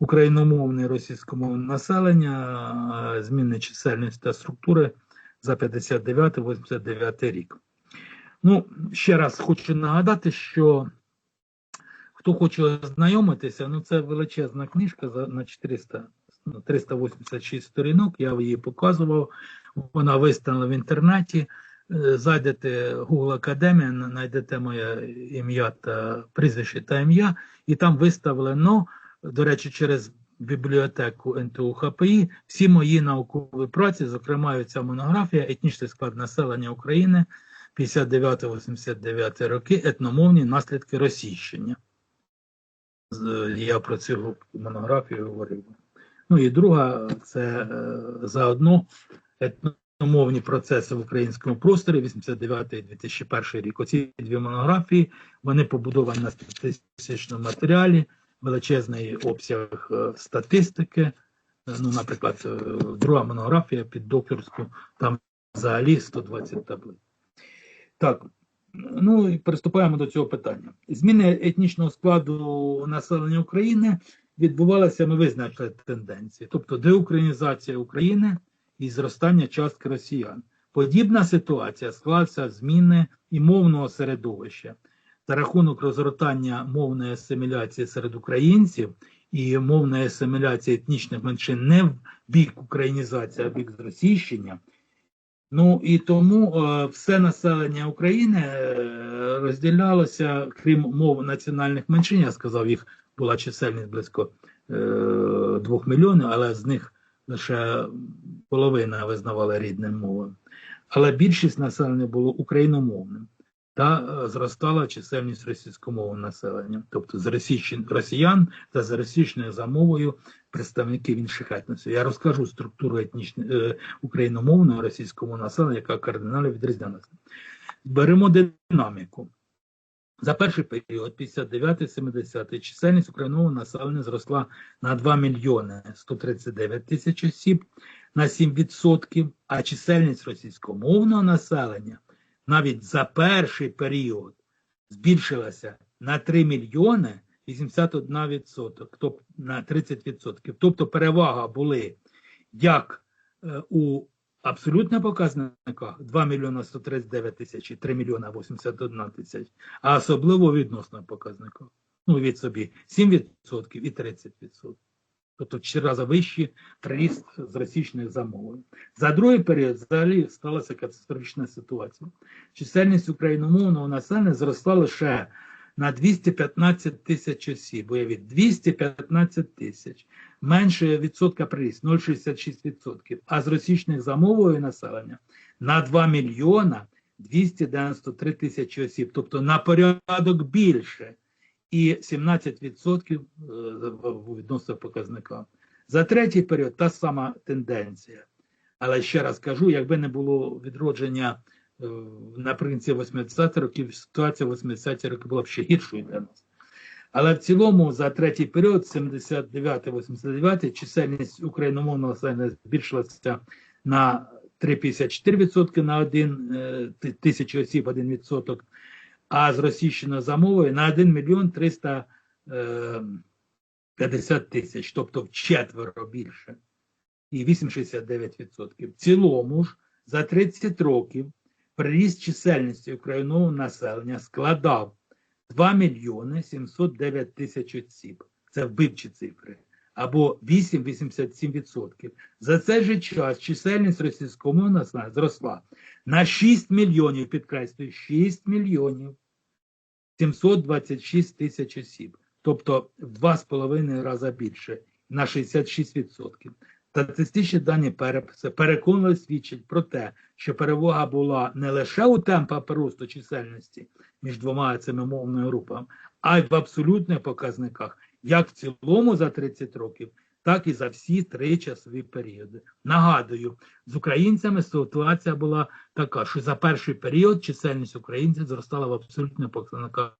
україномовне і російськомовне населення, е, зміни чисельності та структури за 59-89 рік. Ну, ще раз хочу нагадати, що хто хоче ознайомитися, ну це величезна книжка на 400, ну, 386 сторінок, я її показував, вона виставлена в інтернеті. Е, Зайдете Google Академія, знайдете моє ім'я та прізвище та ім'я, і там виставлено, до речі, через бібліотеку НТУ ХПІ всі мої наукові праці, зокрема ця монографія Етнічний склад населення України 59-89 роки, етномовні наслідки російщення. Я про цю монографію говорив. Ну і друга це е, заодно етномовні процеси в українському просторі 89-2001 рік. Оці дві монографії вони побудовані на статистичному матеріалі, величезний обсяг е, статистики. Е, Ну, наприклад, е, друга монографія під докторську, там взагалі 120 таблиць. Так, ну і приступаємо до цього питання. Зміни етнічного складу населення України відбувалися, ми визначили тенденції, тобто деукраїнізація України і зростання частки росіян. Подібна ситуація склалася зміни і мовного середовища за рахунок розгортання мовної асиміляції серед українців і мовної асиміляції етнічних меншин не в бік українізації, а в бік зросійщення. Ну і тому е, все населення України е, розділялося, крім мов національних меншин, я сказав, їх була чисельність близько е, двох мільйонів, але з них лише половина визнавала рідним мовою. Але більшість населення було україномовним та е, зростала чисельність російськомовного населення, тобто з росіян та з російською за мовою представників інших етносів. Я розкажу структуру етнічної е, україномовного російськомовного населення, яка кардинально відрізнялася. Беремо динаміку. За перший період, 59-70, чисельність україномовного населення зросла на 2 мільйони 139 тисяч осіб на 7%, а чисельність російськомовного населення навіть за перший період збільшилася на 3 мільйони 81%, тобто на 30%. Тобто перевага були як е, у абсолютних показниках 2 мільйона 139 тисяч і 3 мільйона 81 тисяч, а особливо у відносних показниках. Ну, від собі 7% і 30%. Тобто в 4 рази вищий приріст з російських замовлень. За другий період взагалі сталася катастрофічна ситуація. Чисельність україномовного населення зросла лише на 215 тисяч осіб. Уявіть, 215 тисяч. Менше відсотка приріст 0,66%. А з російських замовою населення на 2 мільйона 293 тисячі осіб. Тобто на порядок більше. І 17% у відносно показникам. За третій період та сама тенденція. Але ще раз кажу, якби не було відродження е, наприкінці 80-х років, ситуація в 80-ті роки була б ще гіршою для нас. Але в цілому за третій період, 79-89, чисельність україномовного населення збільшилася на 3,54% на 1 тисячі осіб, 1%, а з російщиною за мовою на 1 мільйон 350 тисяч, тобто в четверо більше і 8,69%. В цілому ж за 30 років приріст чисельності українського населення складав 2 мільйони 709 тисяч осіб. Це вбивчі цифри. Або 8,87%. За цей же час чисельність російського населення зросла на 6 мільйонів, підкреслюю, 6 мільйонів 726 тисяч осіб. Тобто в 2,5 рази більше, на 66%. Статистичні дані переписи переконливо свідчать про те, що перевага була не лише у темпах росту чисельності між двома цими мовними групами, а й в абсолютних показниках, як в цілому за 30 років, так і за всі три часові періоди. Нагадую, з українцями ситуація була така, що за перший період чисельність українців зростала в абсолютних показниках.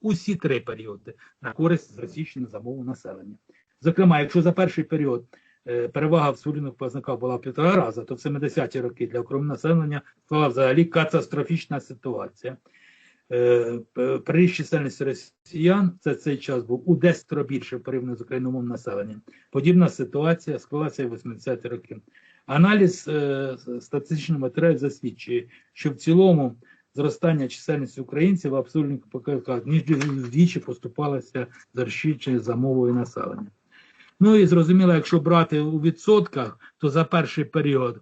усі три періоди на користь зросійщення замову населення. Зокрема, якщо за перший період е, перевага в сурівних показниках була півтора рази, то в 70-ті роки для окремого населення стала взагалі катастрофічна ситуація. Е, Приріст чисельності росіян за цей час був у 10 більше порівняно з україномовним населенням. Подібна ситуація склалася і в 80-ті роки. Аналіз е, статистичного матеріалу засвідчує, що в цілому зростання чисельності українців в абсолютних показниках ніж вдвічі поступалося зарощичення за мовою населення. Ну і зрозуміло, якщо брати у відсотках, то за перший період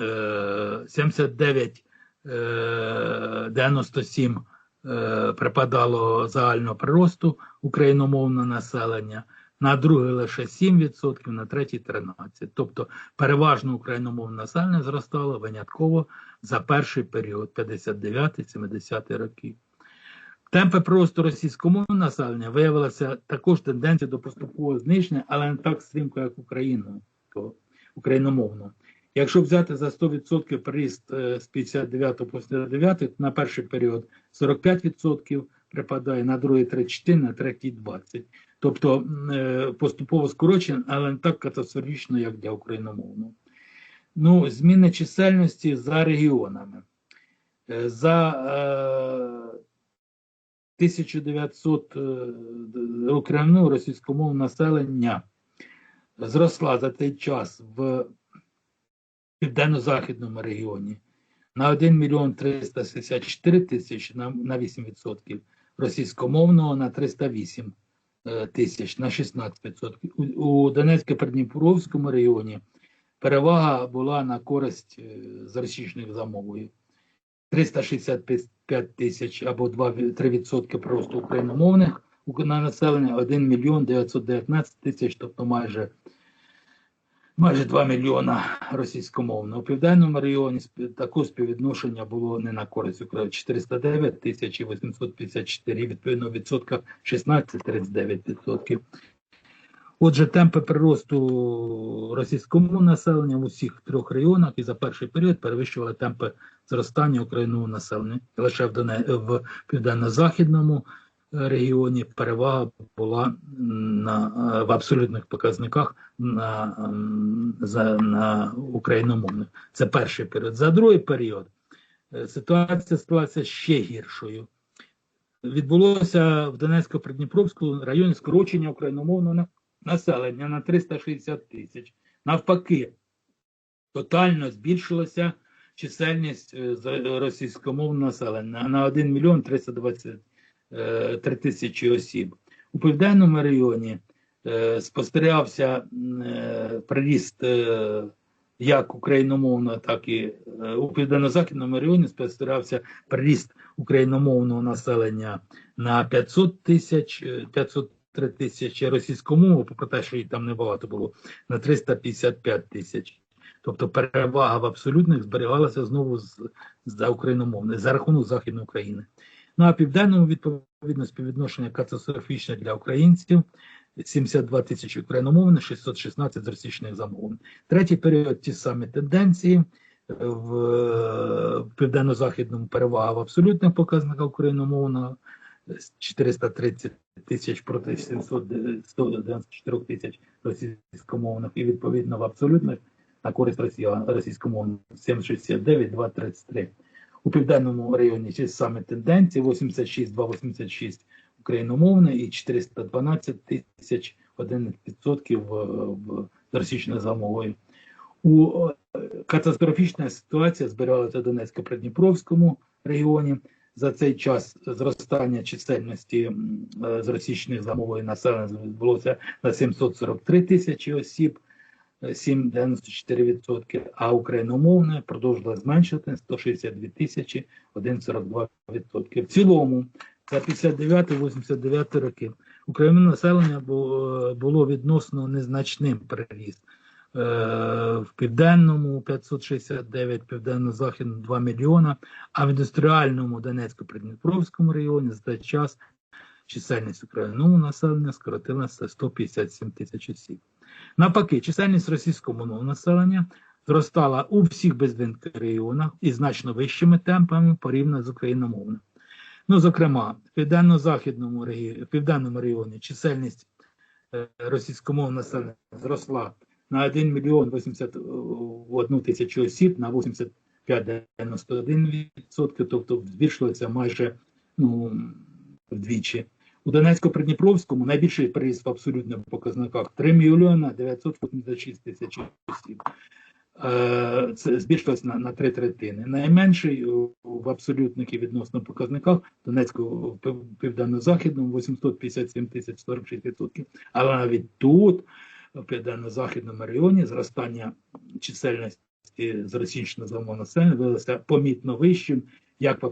е, 79 е, 97 е, припадало загального приросту україномовного населення, на другий лише 7%, на третій 13%. Тобто переважно україномовне населення зростало винятково за перший період 59-70 років. Темпи приросту російськомовного населення виявилася також тенденція до поступового знищення, але не так стрімко, як Україну, україномовного. Якщо взяти за 100% приріст е, з 59 по 59, то на перший період 45% припадає, на другий 34, на третій 20. Тобто е, поступово скорочення, але не так катастрофічно, як для україномовного. Ну, зміни чисельності за регіонами. Е, За е, 1900 е, українського російськомовного населення зросла за цей час в південно-західному регіоні на 1 мільйон 364 тисячі на, на 8%, російськомовного на 308 е, тисяч на 16%. У, Донецько-Придніпровському регіоні перевага була на користь е, з російських замовою. 365 тисяч або 2-3% просто україномовних на населення, 1 мільйон 919 тисяч, тобто майже майже 2 мільйона російськомовного. У південному регіоні також співвідношення було не на користь України 409 тисяч і 854, відповідно в відсотках 16-39%. Отже, темпи приросту російському населення в усіх трьох регіонах і за перший період перевищували темпи зростання українського населення. Лише в, Доне... в південно-західному регіоні перевага була на, в абсолютних показниках на, за, на україномовних. Це перший період. За другий період е, ситуація склалася ще гіршою. Відбулося в Донецько-Придніпровському районі скорочення україномовного населення на 360 тисяч. Навпаки, тотально збільшилася чисельність е, російськомовного населення на 1 мільйон 323 тисячі осіб. У південному районі е, спостерігався е, приріст е, як україномовного, так і е, у південно-західному районі спостерігався приріст україномовного населення на 500 тисяч, е, 503 тисячі російськомовного, попри те, що їх там небагато було, на 355 тисяч. Тобто перевага в абсолютних зберігалася знову з, за україномовне, за рахунок Західної України. Ну а південному відповідно співвідношення катастрофічне для українців. 72 тисячі україномовних, 616 з російських замовлень. Третій період ті самі тенденції. В, в південно-західному перевага в абсолютних показниках україномовного 430 тисяч проти 794 тисяч російськомовних і відповідно в абсолютних на користь росіян російськомовних 769, 233. У південному районі ті самі тенденції 86, 286 україномовне і 412 тисяч 11% в, в з російською замовою. У е, катастрофічна ситуація збиралася в Донецько-Придніпровському регіоні. За цей час зростання чисельності е, з російською замовою населення відбулося на 743 тисячі осіб, е, 7,94%, а україномовне продовжувало зменшувати 162 тисячі, 1,42%. В цілому за 59-89 роки українське населення було відносно незначним приріст. Е, В південному 569, південно-західному 2 мільйона, а в індустріальному Донецько-Придніпровському районі за час чисельність українського населення скоротилася 157 тисяч осіб. Навпаки, чисельність російськомовного населення зростала у всіх безвинних регіонах і значно вищими темпами порівняно з україномовним. Ну, зокрема, в південно-західному регіоні, в південному регіоні чисельність е, російськомовного населення зросла на 1 мільйон 81 тисячу осіб на 85 5,91%, тобто збільшилося майже ну, вдвічі. У Донецько-Придніпровському найбільший приїзд в абсолютних показниках 3 мільйона 986 тисяч осіб. Е, Це збільшилось на, на три третини. Найменший в абсолютних і відносно показниках Донецького південно-західному 857 тисяч 46 відсотків. Але навіть тут, в південно-західному районі, зростання чисельності зросійщено замовного населення виявилося помітно вищим, як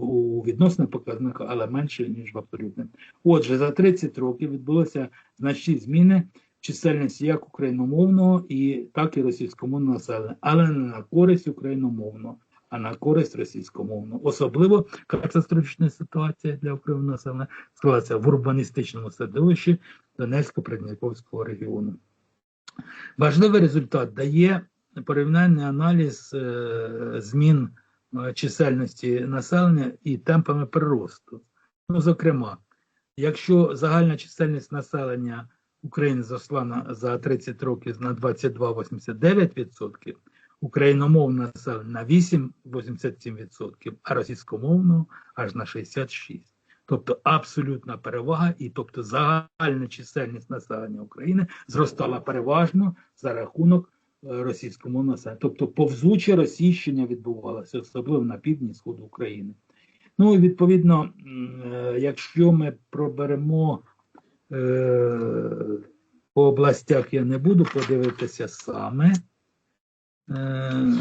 у відносних показниках, але менше, ніж в абсолютних. Отже, за 30 років відбулося значні зміни чисельності як україномовного і так і російськомовного населення, але не на користь україномовного, а на користь російськомовного. Особливо катастрофічна ситуація для українського населення склалася в урбаністичному середовищі Донецько-Придніпровського регіону. Важливий результат дає порівняльний аналіз е, змін чисельності населення і темпами приросту. Ну, зокрема, якщо загальна чисельність населення України зросла на, за 30 років на 22,89%, україномовне населення на 8,87%, а російськомовного аж на 66%. Тобто абсолютна перевага, і тобто загальна чисельність населення України зростала переважно за рахунок російськомовного населення. Тобто повзуче російщення відбувалося, особливо на півдні сходу України. Ну і відповідно, е, якщо ми проберемо е, по областях, я не буду подивитися саме. Е,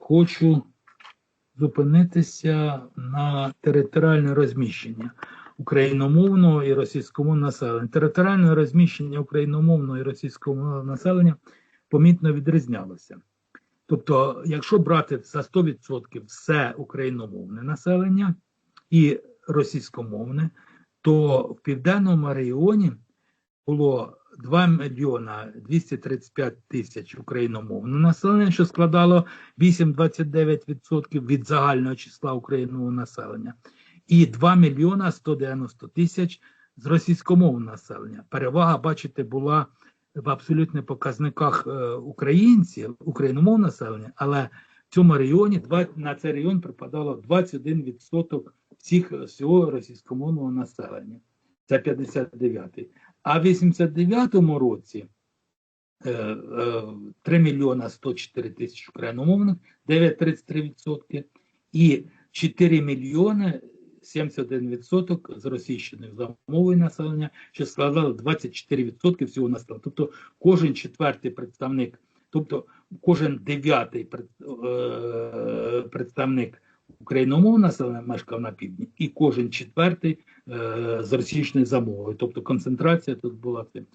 хочу зупинитися на територіальне розміщення україномовного і російськомовного населення. Територіальне розміщення україномовного і російськомовного населення помітно відрізнялося. Тобто, якщо брати за 100% все україномовне населення і російськомовне, то в південному регіоні було 2 мільйона 235 тисяч україномовного населення, що складало 8,29% від загального числа українського населення, і 2 мільйона 190 тисяч з російськомовного населення. Перевага, бачите, була в абсолютних показниках е, українців, україномовного населення, але в цьому районі на цей район припадало 21% всіх всього російськомовного населення. Це 59-й. А в 89-му році е, е, 3 мільйона 104 тисячі україномовних, 9,33%, і 4 мільйони 71% з російщини за мовою населення, що складало 24% всього населення. Тобто кожен четвертий представник, тобто кожен дев'ятий е, представник україномовного населення мешкав на півдні, і кожен четвертий е, з російської за мовою. Тобто концентрація тут була цим.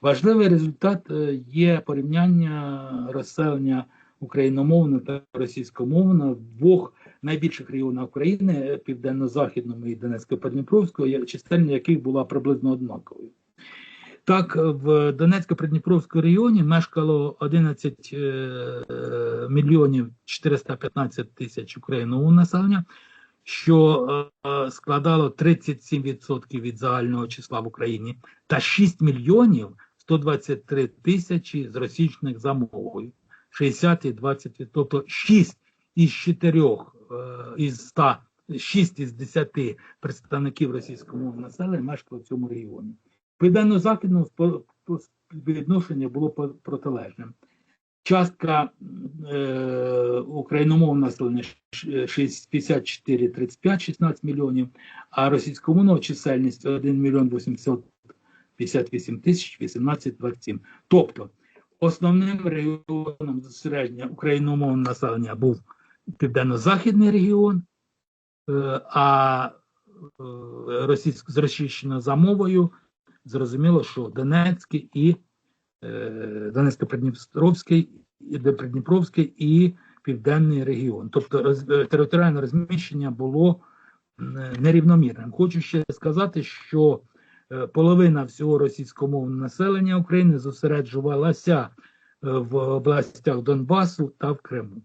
Важливий результат е, є порівняння розселення україномовного та російськомовного в двох найбільших регіонах України е, південно-західному і Донецько-Придніпровського, я- чисельність яких була приблизно однаковою. Так, в Донецько-Придніпровському регіоні мешкало 11 е, мільйонів 415 тисяч українського населення, що е, складало 37% від загального числа в Україні, та 6 мільйонів 123 тисячі з російських за мовою. 60 і 20, тобто 6 із 4 е, із 100, 6 із 10 представників російськомовного населення мешкало в цьому регіоні. Південно-західному співвідношення було протилежним. Частка е, україномовного населення ш- 54, 35, 16 мільйонів, а російськомовного чисельність 1 мільйон 858 тисяч 18, 27. Тобто основним регіоном зосередження україномовного населення був південно-західний регіон, е, а е, російсько з російщиною за мовою зрозуміло, що Донецький і е, Донецько-Придніпровський, Придніпровський і Південний регіон. Тобто територіальне розміщення було нерівномірним. Хочу ще сказати, що половина всього російськомовного населення України зосереджувалася в областях Донбасу та в Криму.